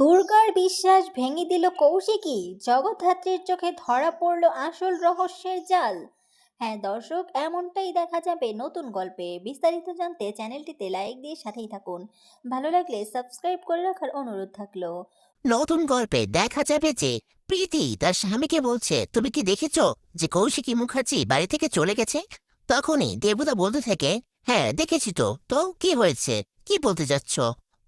দুর্গার বিশ্বাস ভেঙে দিল কৌশিকী। জগদ্ধাত্রীর চোখে ধরা পড়ল আসল রহস্যের জাল। হ্যাঁ দর্শক, এমনটাই দেখা যাবে নতুন গল্পে। বিস্তারিত জানতে চ্যানেলটিতে লাইক দিয়ে সাথেই থাকুন। ভালো লাগলে সাবস্ক্রাইব করে রাখার অনুরোধ থাকল। নতুন গল্পে দেখা যাবে যে, প্রীতি তার স্বামীকে বলছে, তুমি কি দেখেছ যে কৌশিকী মুখার্জি বাড়ি থেকে চলে গেছে? তখনই দেবতা বলতে থাকে হ্যাঁ দেখেছি তো। তো কি হয়েছে? কি বলতে যাচ্ছ?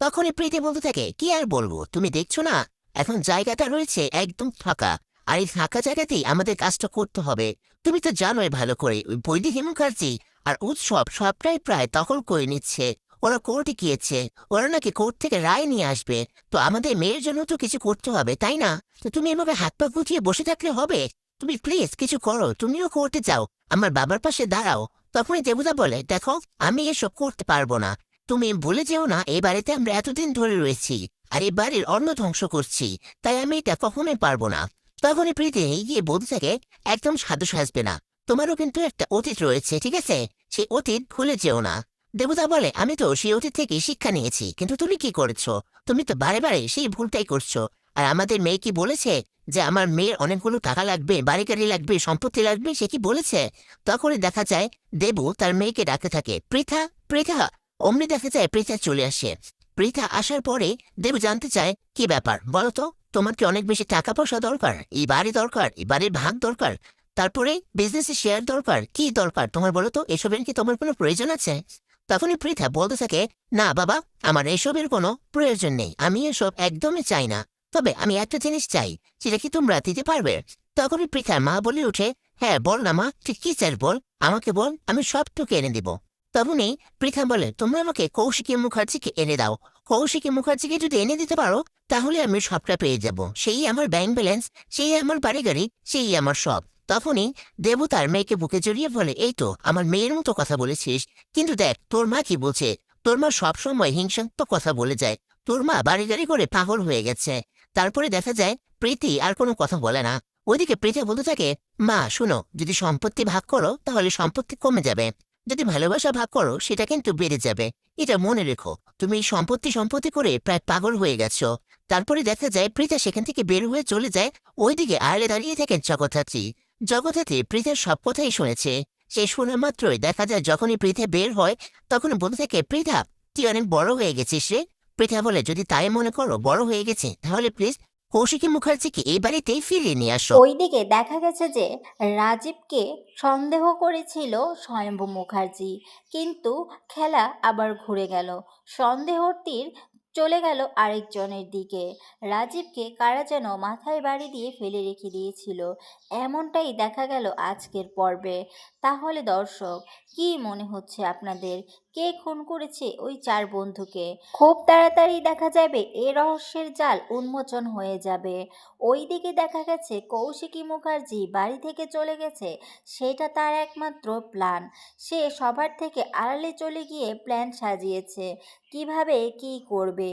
তখনই প্রীতি বলতে থাকে, কি আর বলব? তুমি দেখছ না? এখন জায়গাটা রয়েছে একদম ফাঁকা। আর এই ফাঁকা জায়গাতেই আমাদের কাজটা করতে হবে। তুমি তো জানোই ভালো করে, ওই বৈদিকী মুখার্জি আর উৎসব সবটাই প্রায় দখল করে নিচ্ছে। ওরা কোর্টে গিয়েছে। ওরা নাকি কোর্ট থেকে রায় নিয়ে আসবে। তো আমাদের মেয়ের জন্য তো কিছু করতে হবে, তাই না? তো তুমি এভাবে হাত পা গুটিয়ে বসে থাকলে হবে? তুমি প্লিজ কিছু করো। তুমিও কোর্টে যাও। আমার বাবার পাশে দাঁড়াও। তখনই দেবতা বলে, দেখো, আমি এসব করতে পারব না। তুমি ভুলে যেও না এই বাড়িতে আমরা এতদিন ধরে রয়েছি আর এই বাড়ির অন্ন ধ্বংস করছি, তাই আমি এটা কখনোই পারব না। তখনই প্রীতি গিয়ে বলতে থাকে, একদম সাধু সাজবে না। তোমারও কিন্তু একটা অতীত রয়েছে, ঠিক আছে? সেই অতীত ভুলে যেও না। দেবতা বলে, আমি তো সেই অতীত থেকে শিক্ষা নিয়েছি, কিন্তু তুমি কি করেছ? তুমি তো বারে বারে সেই ভুলটাই করছ। আর আমাদের মেয়ে কি বলেছে যে, আমার মেয়ের অনেকগুলো টাকা লাগবে বাড়ি গাড়ি লাগবে, সম্পত্তি লাগবে? সে কি বলেছে? তখনই দেখা যায়, দেবু তার মেয়েকে ডাকতে থাকে, পৃথা পৃথা! অমনি দেখা যায় পৃথা চলে আসে। পৃথা আসার পরে দেব জানতে চায়, কি ব্যাপার? বলো তো, তোমার কি অনেক বেশি টাকা পয়সা দরকার? এই বাড়ি দরকার? এই বাড়ির ভাগ দরকার? তারপরে বিজনেসে শেয়ার দরকার? কি দরকার? তোমার বলো তো, এসবের কি তোমার কোনো প্রয়োজন আছে? তখনই পৃথা বলতে থাকে, না বাবা, আমার এসবের কোনো প্রয়োজন নেই। আমি এসব একদমই চাই না। তবে আমি একটা জিনিস চাই সেটা কি তোমরা দিতে পারবে? তখনই পৃথার মা বলে উঠে হ্যাঁ বল না মা, ঠিক কি চাই বল? আমাকে বল, আমি সবটুকু এনে দিব। তখনই পৃথা বলে, তোমরা আমাকে কৌশিকী মুখার্জিকে এনে দাও। কৌশিকী মুখার্জিকে যদি এনে দিতে পারো, তাহলে আমি সবটা পেয়ে যাব। সেই আমার ব্যাংক ব্যালেন্স, সেই আমার বাড়ি গাড়ি সেই আমার সব। তখনই দেবু তার মেয়েকে বুকে জড়িয়ে বলে, এই তো, আমার মেয়ের মতো কথা বলেছিস। কিন্তু দেখ, তোর মা কি বলছে? তোর মা সবসময় হিংসাত্মক কথা বলে যায়। তোর মা বাড়ি গাড়ি করে পাগল হয়ে গেছে। তারপরে দেখা যায়, প্রীতি আর কোনো কথা বলে না। ওইদিকে প্রীতি বলতে থাকে, মা, শুনো, যদি সম্পত্তি ভাগ করো, তাহলে সম্পত্তি কমে যাবে। যদি ভালোবাসা ভাগ করো, সেটা কিন্তু বেড়ে যাবে। এটা মনে রেখো, তুমি সম্পত্তি সম্পত্তি করে প্রায় পাগল হয়ে গেছো। তারপরে দেখা যায় প্রীতা সেখান থেকে বের হয়ে চলে যায় ওইদিকে আড়লে দাঁড়িয়ে থাকেন জগদ্ধাত্রী। জগদ্ধাত্রী প্রীতার সব কথাই শুনেছে। সে শোনা মাত্রই দেখা যায় যখনই পৃথা বের হয়, তখন বলতে থাকে পৃথা তুই অনেক বড় হয়ে গেছিস রে। পৃথা বলে, যদি তাই মনে করো, বড় হয়ে গেছে, তাহলে প্লিজ কৌশিকী মুখার্জিকে এই বাড়িতেই ফিরিয়ে নিয়ে আসো। ওইদিকে দেখা গেছে যে, রাজীবকে সন্দেহ করেছিল স্বয়ম্ভু মুখার্জি। কিন্তু খেলা আবার ঘুরে গেল। সন্দেহর তীর চলে গেল আরেকজনের দিকে। রাজীবকে কারা যেন মাথায় বাড়ি দিয়ে ফেলে রেখে দিয়েছিল। এমনটাই দেখা গেল আজকের পর্বে। তাহলে দর্শক, কি মনে হচ্ছে আপনাদের? কে খুন করেছে ওই চার বন্ধুকে? খুব তাড়াতাড়ি দেখা যাবে এ রহস্যের জাল উন্মোচন হয়ে যাবে। ওই দিকে দেখা গেছে কৌশিকী মুখার্জি বাড়ি থেকে চলে গেছে, সেটা তার একমাত্র প্ল্যান। সে সবার থেকে আড়ালে চলে গিয়ে প্ল্যান সাজিয়েছে, কীভাবে কি করবে?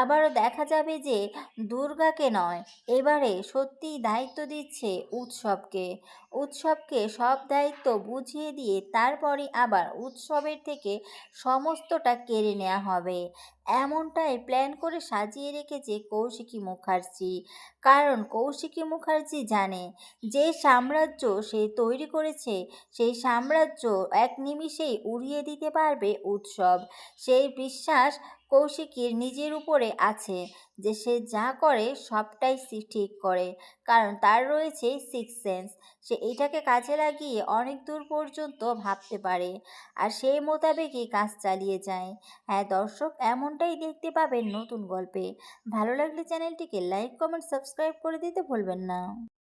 আবারও দেখা যাবে যে দুর্গাকে নয়, এবারে সত্যিই দায়িত্ব দিচ্ছে উৎসবকে। উৎসবকে সব দায়িত্ব বুঝিয়ে দিয়ে তারপরে আবার উৎসবের থেকে সমস্তটা কেড়ে নেওয়া হবে। এমনটাই প্ল্যান করে সাজিয়ে রেখেছে কৌশিকী মুখার্জি। কারণ কৌশিকী মুখার্জি জানে, যে সাম্রাজ্য সে তৈরি করেছে, সেই সাম্রাজ্য এক নিমিষেই উড়িয়ে দিতে পারবে উৎসব। সেই বিশ্বাস কৌশিকীর নিজের উপরে আছে, যে সে যা করে সবটাই ঠিক করে। কারণ তার রয়েছে সিক্স সেন্স সে এটাকে কাজে লাগিয়ে অনেক দূর পর্যন্ত ভাবতে পারে। আর সেই মোতাবেকই কাজ চালিয়ে যায়। হ্যাঁ দর্শক এমনটাই দেখতে পাবেন নতুন গল্পে। ভালো লাগলে চ্যানেলটিকে লাইক কমেন্ট সাবস্ক্রাইব করে দিতে ভুলবেন না।